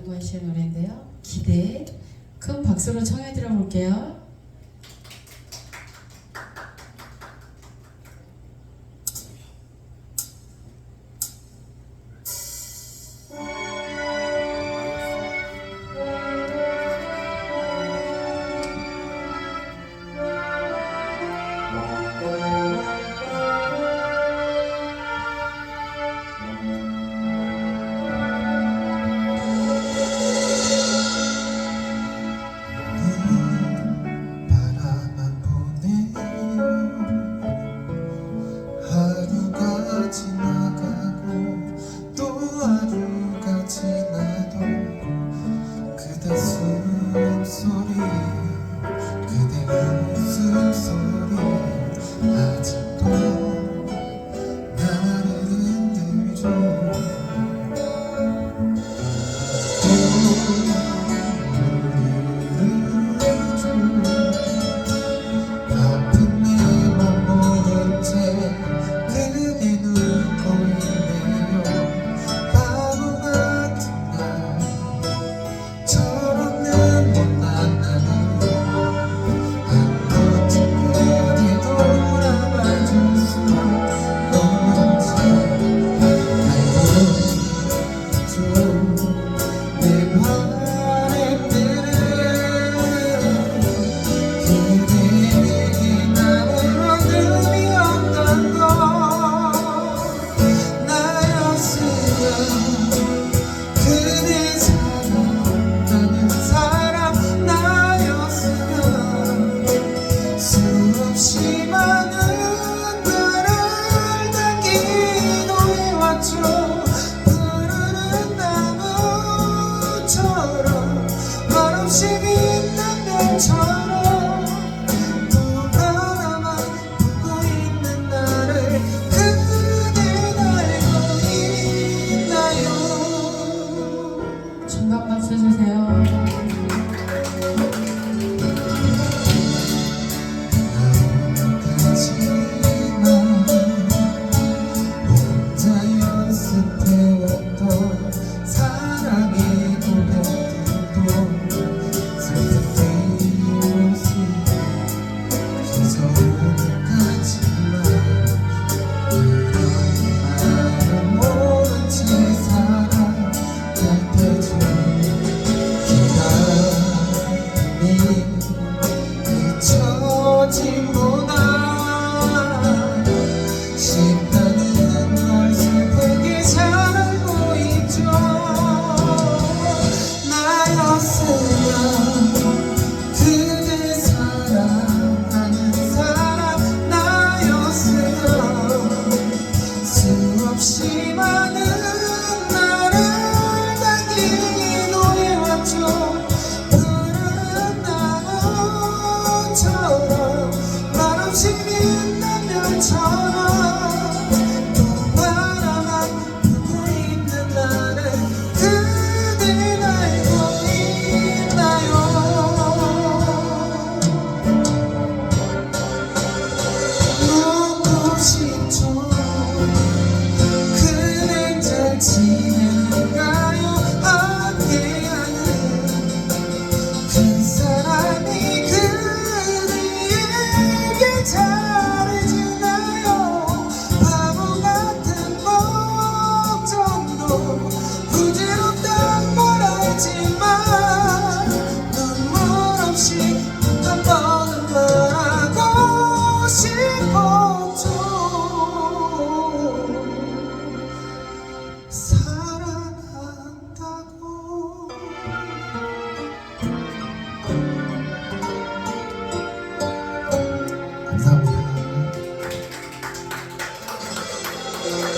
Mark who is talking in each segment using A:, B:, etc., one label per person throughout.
A: 정구현 씨의 노래인데요. 기대 큰 박수로 청해 들어볼게요.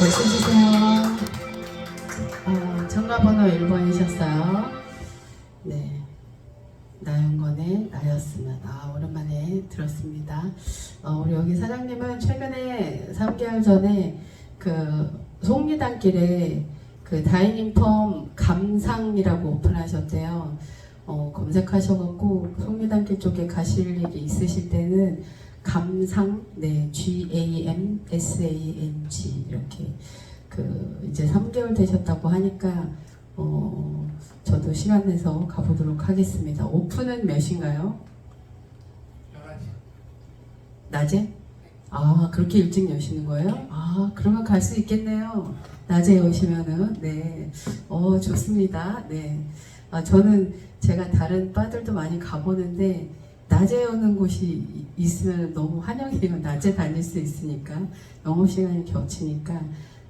A: 말씀 주세요. 어, 전화번호 1번이셨어요. 네. 나윤건의 나였으면 아 오랜만에 들었습니다. 어, 우리 여기 사장님은 최근에 3개월 전에 그 송리단길에 그 다이닝펌 감상이라고 오픈하셨대요. 어, 검색하셔갖고 송리단길 쪽에 가실 일이 있으실 때는 감상 네 G A M S A N G 이렇게 그 이제 3개월 되셨다고 하니까
B: 어 저도 시간 내서 가보도록 하겠습니다. 오픈은 몇인가요? 낮에? 아 그렇게 일찍 여시는 거예요? 네. 아 그러면 갈 수 있겠네요. 낮에 오시면은 네어 좋습니다. 네 아, 저는 제가 다른 바들도 많이 가보는데 낮에 오는 곳이 이- 있으면 너무 환영해요. 낮에 다닐 수 있으니까. 영업 시간이 겹치니까,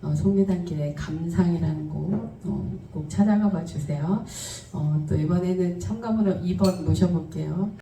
B: 어, 송리단길의 감상이라는 곳, 어, 꼭 찾아가 봐 주세요. 어, 또 이번에는 참가번호 2번 모셔볼게요.